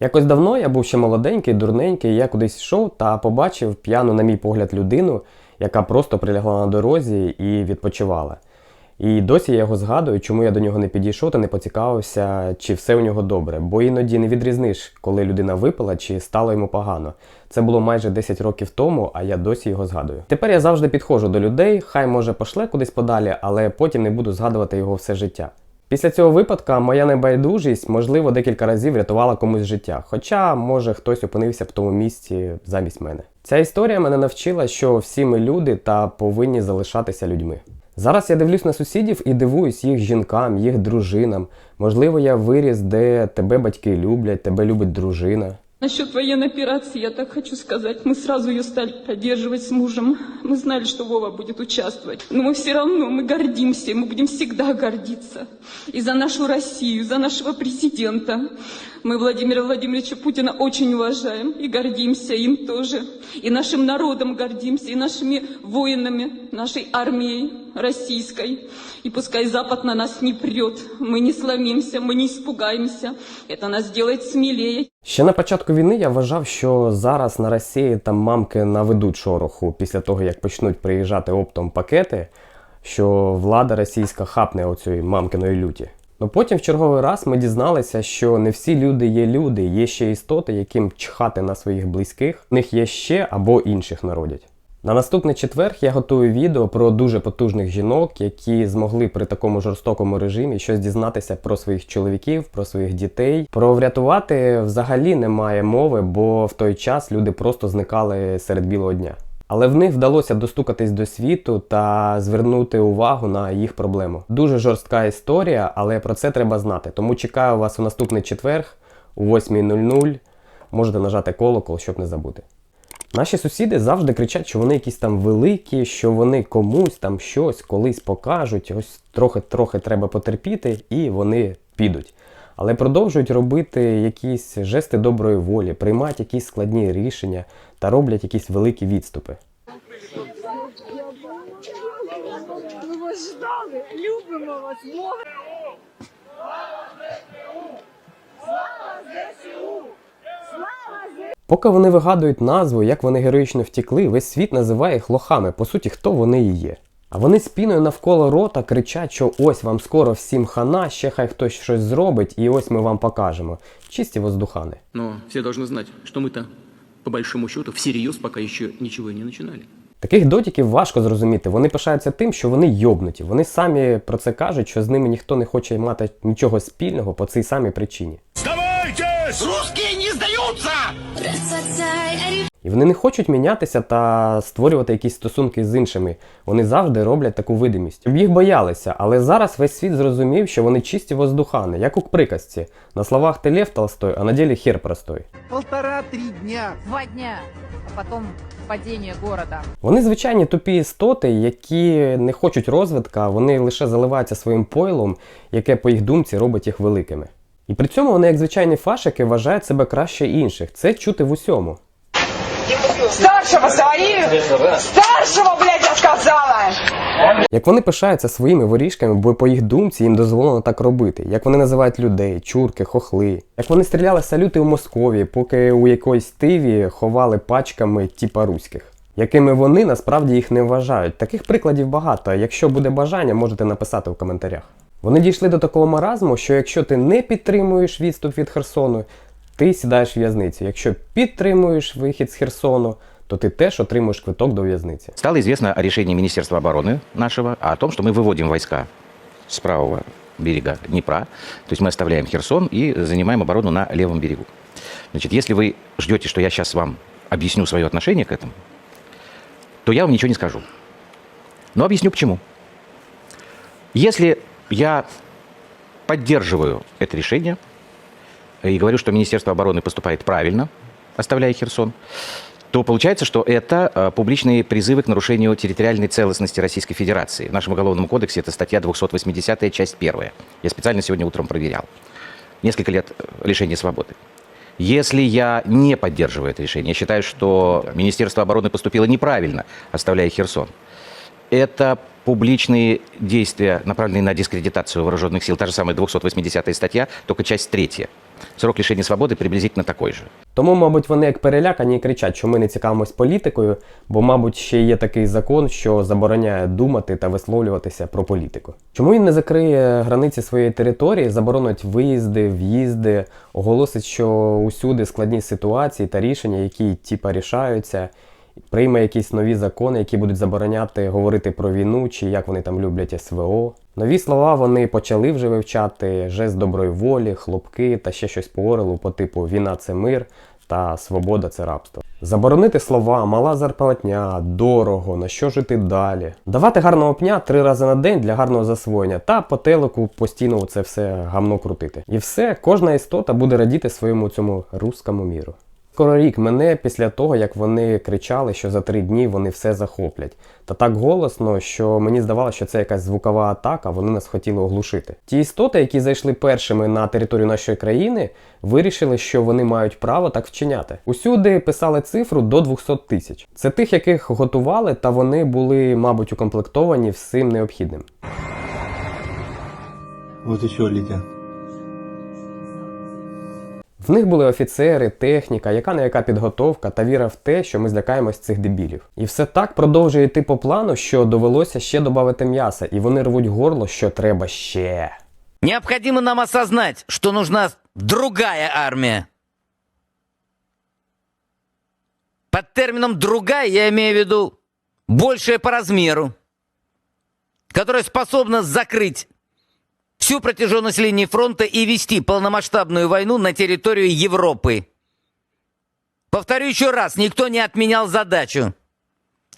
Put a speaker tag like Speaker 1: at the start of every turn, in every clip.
Speaker 1: Якось давно я був ще молоденький, дурненький, я кудись йшов та побачив п'яну, на мій погляд, людину, яка просто прилягла на дорозі і відпочивала. І досі я його згадую, чому я до нього не підійшов та не поцікавився, чи все у нього добре, бо іноді не відрізниш, коли людина випила чи стало йому погано. Це було майже 10 років тому, а я досі його згадую. Тепер я завжди підходжу до людей, хай може пошле кудись подалі, але потім не буду згадувати його все життя. Після цього випадка моя небайдужість, можливо, декілька разів рятувала комусь життя, хоча, може, хтось опинився в тому місці замість мене. Ця історія мене навчила, що всі ми люди та повинні залишатися людьми. Зараз я дивлюсь на сусідів і дивуюсь їх жінкам, їх дружинам. Можливо, я виріс, де тебе батьки люблять, тебе любить дружина.
Speaker 2: Насчет военной операции я так хочу сказать. Мы сразу ее стали поддерживать с мужем. Мы знали, что Вова будет участвовать. Но мы все равно, мы гордимся, мы будем всегда гордиться. И за нашу Россию, за нашего президента. Мы Владимира Владимировича Путина очень уважаем и гордимся им тоже. И нашим народом гордимся, и нашими воинами, нашей армией российской. И пускай Запад на нас не прет, мы не сломимся, мы не испугаемся. Это нас делает смелее.
Speaker 1: Ще на початку війни я вважав, що зараз на Росії там мамки наведуть шороху після того, як почнуть приїжджати оптом пакети, що влада російська хапне оцю мамкиної люті. Ну потім в черговий раз ми дізналися, що не всі люди є люди, є ще істоти, яким чхати на своїх близьких, в них є ще або інших народять. На наступний четвер я готую відео про дуже потужних жінок, які змогли при такому жорстокому режимі щось дізнатися про своїх чоловіків, про своїх дітей. Про врятувати взагалі немає мови, бо в той час люди просто зникали серед білого дня. Але в них вдалося достукатись до світу та звернути увагу на їх проблему. Дуже жорстка історія, але про це треба знати. Тому чекаю вас у наступний четверг о 8.00. Можете нажати колокол, щоб не забути. Наші сусіди завжди кричать, що вони якісь там великі, що вони комусь там щось колись покажуть. Ось трохи-трохи треба потерпіти, і вони підуть. Але продовжують робити якісь жести доброї волі, приймати якісь складні рішення та роблять якісь великі відступи.
Speaker 3: Ми вас ждали, любимо вас, Бога.
Speaker 1: Поки вони вигадують назву, як вони героїчно втікли, весь світ називає їх лохами. По суті, хто вони і є. А вони спіною навколо рота кричать, що ось вам скоро всім хана, ще хай хтось щось зробить, і ось ми вам покажемо. Чисті воздухани.
Speaker 4: Но все должны знать, что мы-то, по большому счету, всерьез пока еще ничего и не начинали.
Speaker 1: Таких дотиків важко зрозуміти. Вони пишаються тим, що вони йобнуті. Вони самі про це кажуть, що з ними ніхто не хоче мати нічого спільного по цій самій причині. І вони не хочуть мінятися та створювати якісь стосунки з іншими. Вони завжди роблять таку видимість. Щоб їх боялися, але зараз весь світ зрозумів, що вони чисті воздухани, як у приказці. На словах ти Лев Толстой, а на ділі хер простой.
Speaker 5: Полтора-три дня.
Speaker 3: Два дня, а потом падение города.
Speaker 1: Вони звичайні тупі істоти, які не хочуть розвитка, вони лише заливаються своїм пойлом, яке, по їх думці, робить їх великими. І при цьому вони, як звичайні фашики, вважають себе краще інших. Це чути в усьому.
Speaker 6: Старшего свои! Старшего, блядь, я сказала!
Speaker 1: Як вони пишаються своїми воріжками, бо по їх думці їм дозволено так робити. Як вони називають людей, чурки, хохли. Як вони стріляли салюти у Москові, поки у якоїсь тиві ховали пачками типа руських. Якими вони насправді їх не вважають. Таких прикладів багато. Якщо буде бажання, можете написати в коментарях. Вони дійшли до такого маразму, що якщо ти не підтримуєш відступ від Херсону, ти сідаєш в в'язницю. Якщо підтримуєш вихід з Херсону, то ти теж отримуєш квиток до в'язниці.
Speaker 7: Стало известно о решении Министерства обороны нашего, о том, что мы выводим войска с правого берега Днепра. То есть мы оставляем Херсон и занимаем оборону на левом берегу. Значит, если вы ждете, что я сейчас вам объясню свое отношение к этому, то я вам ничего не скажу. Но объясню почему. Если я поддерживаю это решение и говорю, что Министерство обороны поступает правильно, оставляя Херсон, то получается, что это э, публичные призывы к нарушению территориальной целостности Российской Федерации. В нашем Уголовном кодексе это статья 280, часть 1. Я специально сегодня утром проверял. Несколько лет э, лишения свободы. Если я не поддерживаю это решение, я считаю, что Министерство обороны поступило неправильно, оставляя Херсон, это публичные действия, направленные на дискредитацию вооруженных сил. Та же самая 280 статья, только часть третья. Срок лишения свободы приблизительно такой же.
Speaker 1: Тому, мабуть, вони як перелякані і кричать, що ми не цікавимось політикою, бо, мабуть, ще є такий закон, що забороняє думати та висловлюватися про політику. Чому він не закриє границі своєї території, заборонить виїзди, в'їзди, оголосить, що усюди складні ситуації та рішення, які типа рішаються, прийме якісь нові закони, які будуть забороняти говорити про війну чи як вони там люблять СВО. Нові слова вони почали вже вивчати: жест доброї волі, хлопки та ще щось по орелу по типу війна це мир та свобода це рабство. Заборонити слова, мала зарплатня, дорого, на що жити далі. Давати гарного пня три рази на день для гарного засвоєння та по телеку постійно це все гамно крутити. І все, кожна істота буде радіти своєму цьому рускому міру. Скоро рік мене після того, як вони кричали, що за три дні вони все захоплять. Та так голосно, що мені здавалося, що це якась звукова атака, вони нас хотіли оглушити. Ті істоти, які зайшли першими на територію нашої країни, вирішили, що вони мають право так вчиняти. Усюди писали цифру до 200 тисяч. Це тих, яких готували, та вони були, мабуть, укомплектовані всім необхідним.
Speaker 5: Вот еще летят.
Speaker 1: В них були офіцери, техніка, яка не яка підготовка та віра в те, що ми злякаємось цих дебілів. І все так продовжує йти по плану, що довелося ще додати м'яса, і вони рвуть горло, що треба ще.
Speaker 8: Необходимо нам осознать, что нужна другая армия. Под термином «другая» я имею в виду большая по размеру, которая способна закрыть всю протяженность линии фронта и вести полномасштабную войну на территорию Европы. Повторю еще раз, никто не отменял задачу.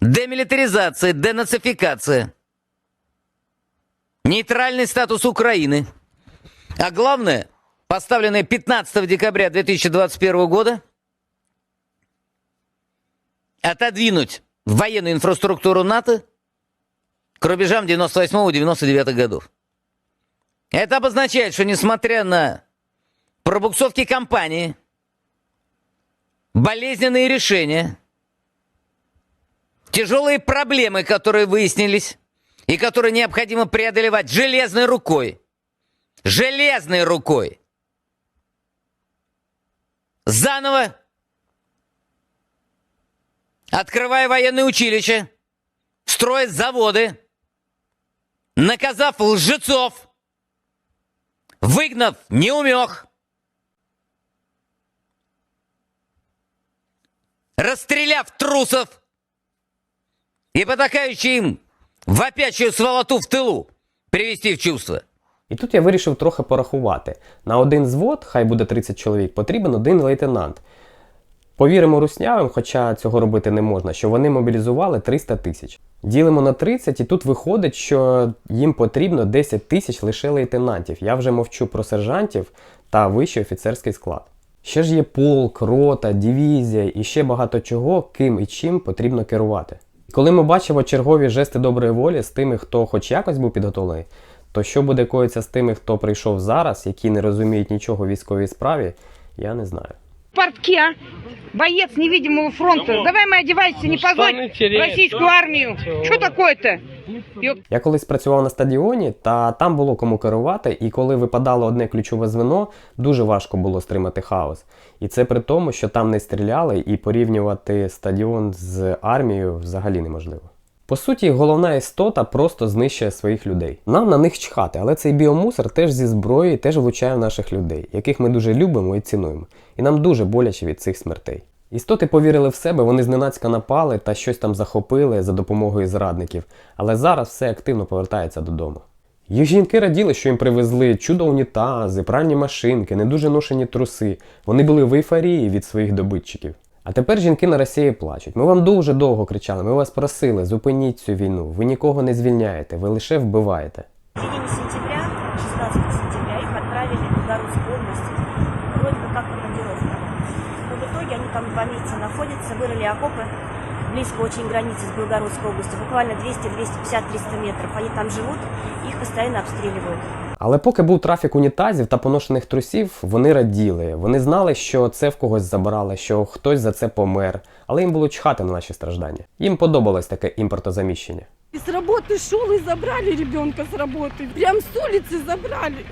Speaker 8: Демилитаризация, денацификация. Нейтральный статус Украины. А главное, поставленное 15 декабря 2021 года, отодвинуть военную инфраструктуру НАТО к рубежам 98-99 годов. Это обозначает, что несмотря на пробуксовки компании, болезненные решения, тяжелые проблемы, которые выяснились, и которые необходимо преодолевать железной рукой, железной рукой, заново, открывая военные училища, строя заводы, наказав лжецов, выгнав неумех, расстреляв трусов и потакающий им вопячую сволоту в тылу привести в чувство.
Speaker 1: І тут я вирішив трохи порахувати. На один звод, хай буде 30 чоловік, потрібен один лейтенант. Повіримо руснявим, хоча цього робити не можна, що вони мобілізували 300 тисяч. Ділимо на 30, і тут виходить, що їм потрібно 10 тисяч лише лейтенантів. Я вже мовчу про сержантів та вищий офіцерський склад. Ще ж є полк, рота, дивізія і ще багато чого, ким і чим потрібно керувати. Коли ми бачимо чергові жести доброї волі з тими, хто хоч якось був підготовлений, то що буде коїться з тими, хто прийшов зараз, які не розуміють нічого в військовій справі, я не знаю.
Speaker 3: Портке, боец невидимого фронта. Давай мы одевайся, не позорь российскую армию. Что такое-то?
Speaker 1: Я колись працював на стадіоні, та там було кому керувати, і коли випадало одне ключове звено, дуже важко було стримати хаос. І це при тому, що там не стріляли, і порівнювати стадіон з армією взагалі неможливо. По суті, головна істота просто знищує своїх людей. Нам на них чхати, але цей біомусор теж зі зброї теж влучає в наших людей, яких ми дуже любимо і цінуємо. І нам дуже боляче від цих смертей. Істоти повірили в себе, вони зненацька напали та щось там захопили за допомогою зрадників, але зараз все активно повертається додому. Їх жінки раділи, що їм привезли чудо унітази, пральні машинки, не дуже ношені труси. Вони були в ейфорії від своїх добитчиків. А тепер жінки на Росії плачуть. Ми вам дуже довго кричали, ми вас просили, зупиніть цю війну. Ви нікого не звільняєте, ви лише вбиваєте.
Speaker 9: В середине сентября, 16 сентября, их отправили в Белгородскую область, вроде бы как командировка. Но в итоге они там два месяца находятся, вырыли окопы близко очень к границе с Белгородской областью, буквально 200, 250, 300 метров. Они там живут, их постоянно обстреливают.
Speaker 1: Але поки був трафік унітазів та поношених трусів, вони раділи. Вони знали, що це в когось забрали, що хтось за це помер, але їм було чхати на наші страждання. Їм подобалось таке імпортозаміщення.
Speaker 10: И с работы шел и забрали ребенка с работы. Прям с улицы забрали.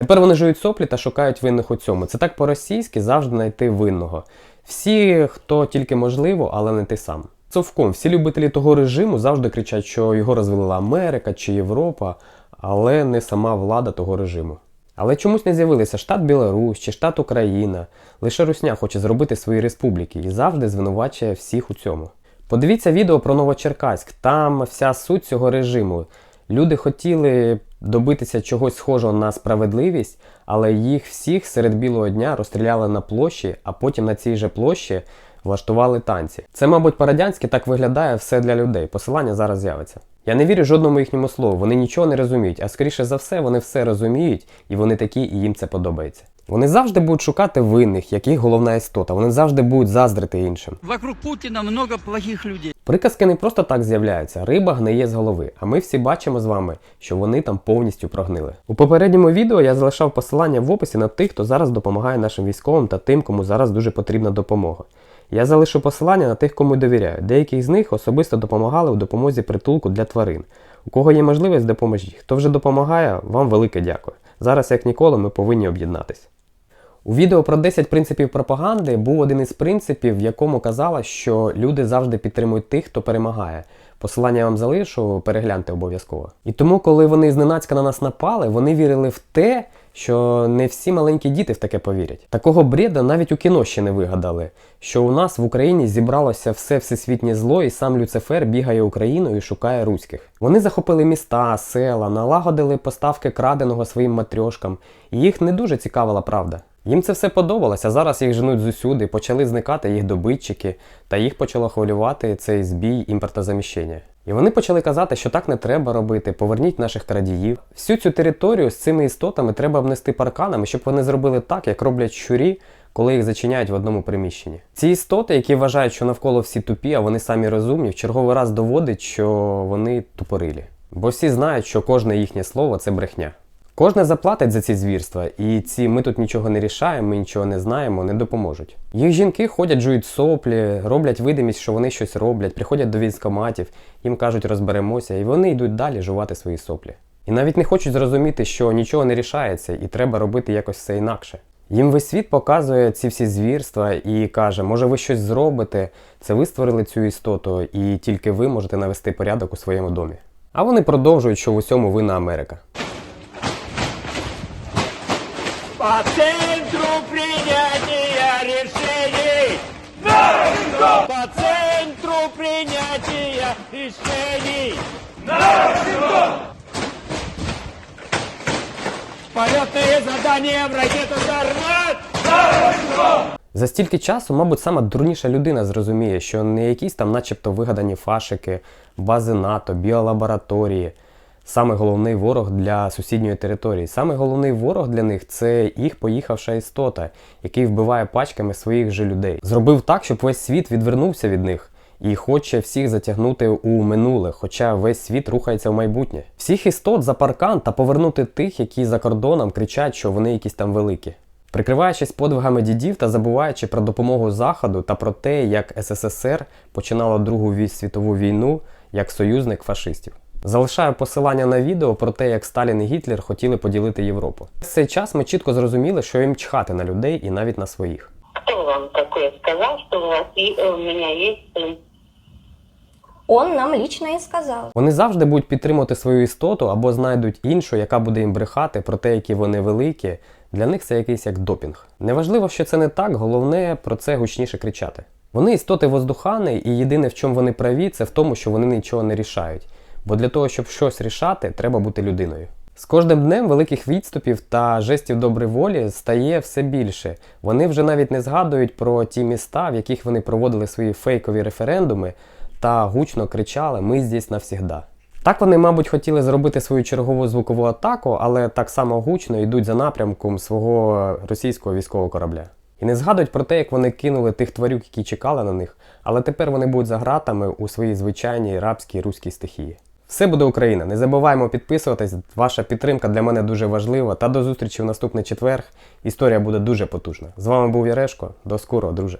Speaker 1: Тепер вони жують соплі та шукають винних у цьому. Це так по-російськи завжди знайти винного. Всі, хто тільки можливо, але не ти сам. Цовком, всі любителі того режиму завжди кричать, що його розвалила Америка чи Європа, але не сама влада того режиму. Але чомусь не з'явилися штат Білорусь чи штат Україна. Лише Русня хоче зробити свої республіки і завжди звинувачує всіх у цьому. Подивіться відео про Новочеркаськ. Там вся суть цього режиму. Люди хотіли добитися чогось схожого на справедливість, але їх всіх серед білого дня розстріляли на площі, а потім на цій же площі влаштували танці. Це, мабуть, по-радянськи так виглядає все для людей. Посилання зараз з'явиться. Я не вірю жодному їхньому слову, вони нічого не розуміють, а скоріше за все, вони все розуміють, і вони такі, і їм це подобається. Вони завжди будуть шукати винних, яких головна істота. Вони завжди будуть заздрити іншим.
Speaker 5: Вокруг Путина много плохих людей.
Speaker 1: Приказки не просто так з'являються, риба гниє з голови, а ми всі бачимо з вами, що вони там повністю прогнили. У попередньому відео я залишав посилання в описі на тих, хто зараз допомагає нашим військовим та тим, кому зараз дуже потрібна допомога. Я залишу посилання на тих, кому довіряю. Деякі з них особисто допомагали у допомозі притулку для тварин. У кого є можливість, допоможіть. Хто вже допомагає, вам велике дякую. Зараз, як ніколи, ми повинні об'єднатись. У відео про 10 принципів пропаганди був один із принципів, в якому казала, що люди завжди підтримують тих, хто перемагає. Посилання я вам залишу, перегляньте обов'язково. І тому, коли вони зненацька на нас напали, вони вірили в те, що не всі маленькі діти в таке повірять. Такого бреда навіть у кіно ще не вигадали, що у нас в Україні зібралося все всесвітнє зло, і сам Люцифер бігає Україною і шукає руських. Вони захопили міста, села, налагодили поставки краденого своїм матрьошкам, і їх не дуже цікавила правда. Їм це все подобалося, зараз їх женуть зусюди, почали зникати їх добитчики, та їх почало хвилювати цей збій імпортозаміщення. І вони почали казати, що так не треба робити, поверніть наших крадіїв. Всю цю територію з цими істотами треба обнести парканами, щоб вони зробили так, як роблять щурі, коли їх зачиняють в одному приміщенні. Ці істоти, які вважають, що навколо всі тупі, а вони самі розумні, в черговий раз доводить, що вони тупорилі. Бо всі знають, що кожне їхнє слово це брехня. Кожне заплатить за ці звірства, і ці ми тут нічого не рішаємо, ми нічого не знаємо, не допоможуть. Їх жінки ходять, жують соплі, роблять видимість, що вони щось роблять, приходять до військоматів, їм кажуть, розберемося, і вони йдуть далі жувати свої соплі. І навіть не хочуть зрозуміти, що нічого не рішається, і треба робити якось все інакше. Їм весь світ показує ці всі звірства і каже, може ви щось зробите, це ви створили цю істоту, і тільки ви можете навести порядок у своєму домі. А вони продовжують, що в усьому винна Америка.
Speaker 5: По центру принятия решений! По центру принятия решений! Полетные задания в ракету «Сармат»!
Speaker 1: За стільки часу, мабуть, сама дурніша людина зрозуміє, що не якісь там, начебто, вигадані фашики, бази НАТО, біолабораторії. Саме головний ворог для сусідньої території. Саме головний ворог для них це їх поїхавша істота, який вбиває пачками своїх же людей. Зробив так, щоб весь світ відвернувся від них і хоче всіх затягнути у минуле, хоча весь світ рухається в майбутнє. Всіх істот за паркан та повернути тих, які за кордоном кричать, що вони якісь там великі. Прикриваючись подвигами дідів та забуваючи про допомогу Заходу та про те, як СССР починало Другу світову війну як союзник фашистів. Залишаю посилання на відео про те, як Сталін і Гітлер хотіли поділити Європу. В цей час ми чітко зрозуміли, що їм чхати на людей і навіть на своїх.
Speaker 11: Кто вам такое сказал, что у вас и у меня есть сын?
Speaker 9: Он нам лично и сказал.
Speaker 1: Вони завжди будуть підтримувати свою істоту або знайдуть іншу, яка буде їм брехати про те, які вони великі. Для них це якийсь як допінг. Неважливо, що це не так, головне про це гучніше кричати. Вони істоти воздухани, і єдине, в чому вони праві, це в тому, що вони нічого не рішають. Бо для того, щоб щось рішати, треба бути людиною. З кожним днем великих відступів та жестів доброї волі стає все більше. Вони вже навіть не згадують про ті міста, в яких вони проводили свої фейкові референдуми та гучно кричали Ми здесь навсігда. Так вони, мабуть, хотіли зробити свою чергову звукову атаку, але так само гучно йдуть за напрямком свого російського військового корабля. І не згадують про те, як вони кинули тих тварюк, які чекали на них, але тепер вони будуть за гратами у своїй звичайній рабській руській стихії. Все буде Україна. Не забуваємо підписуватись. Ваша підтримка для мене дуже важлива. Та до зустрічі в наступний четверг. Історія буде дуже потужна. З вами був Ярешко. До скорого, друже.